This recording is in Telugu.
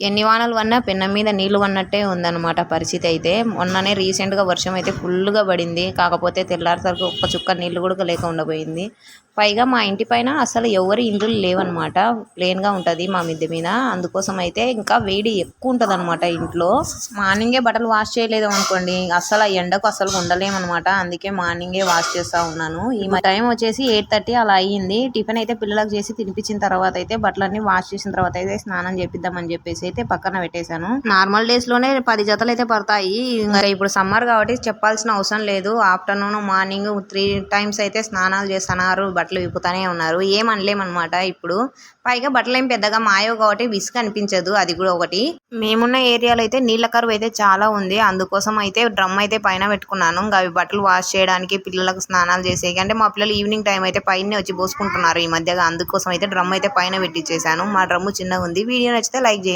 ఎన్ని వానలు పడినా పెన్నం మీద నీళ్ళు పడినట్టే ఉందన్నమాట పరిస్థితి అయితే. మొన్ననే రీసెంట్గా వర్షం అయితే ఫుల్గా పడింది. కాకపోతే తెల్లారిసరికి ఒక్క చుక్క నీళ్ళు కూడా లేకుండా పోయింది పైగా మా ఇంటి పైన అసలు ఎవరి ఇండ్లు లేవన్నమాట. ప్లేన్గా ఉంటుంది మా మిద్దె మీద. అందుకోసం అయితే ఇంకా వేడి ఎక్కువ ఉంటుంది అనమాట ఇంట్లో. మార్నింగే బట్టలు వాష్ చేయలేదు అనుకోండి. అసలు ఆ ఎండకు అసలు ఉండలేమన్నమాట. అందుకే మార్నింగే వాష్ చేస్తా ఉన్నాను. ఈ టైం వచ్చేసి ఎయిట్ థర్టీ అలా అయ్యింది. టిఫిన్ అయితే పిల్లలకు చేసి తినిపించిన తర్వాత అయితే బట్టలన్నీ వాష్ చేసిన తర్వాత అయితే స్నానం చేపిద్దామని చెప్పేసి అయితే పక్కన పెట్టేశాను. నార్మల్ డేస్లోనే పది జతలు అయితే పడతాయి. ఇంకా ఇప్పుడు సమ్మర్ కాబట్టి చెప్పాల్సిన అవసరం లేదు. ఆఫ్టర్నూన్ మార్నింగ్ త్రీ టైమ్స్ అయితే స్నానాలు చేస్తున్నారు. బట్టలు విప్పుతానే ఉన్నారు. ఏం ఇప్పుడు. పైగా బట్టలు ఏం పెద్దగా మాయవు కాబట్టి విసుగు అనిపించదు. అది కూడా ఒకటి. మేమున్న ఏరియాలో అయితే నీళ్ళ కరువు అయితే చాలా ఉంది. అందుకోసం అయితే డ్రమ్ అయితే పైన పెట్టుకున్నాను. ఇంకా అవి బట్టలు వాష్ చేయడానికి పిల్లలకు స్నానాలు చేసేకి అంటే మా పిల్లలు ఈవినింగ్ టైం అయితే పైన వచ్చి పోసుకుంటున్నారు ఈ మధ్యగా. అందుకోసం అయితే డ్రమ్ అయితే పైన పెట్టించేసాను మా డ్రమ్ము చిన్నగా ఉంది వీడియో నచ్చితే లైక్ చేయండి.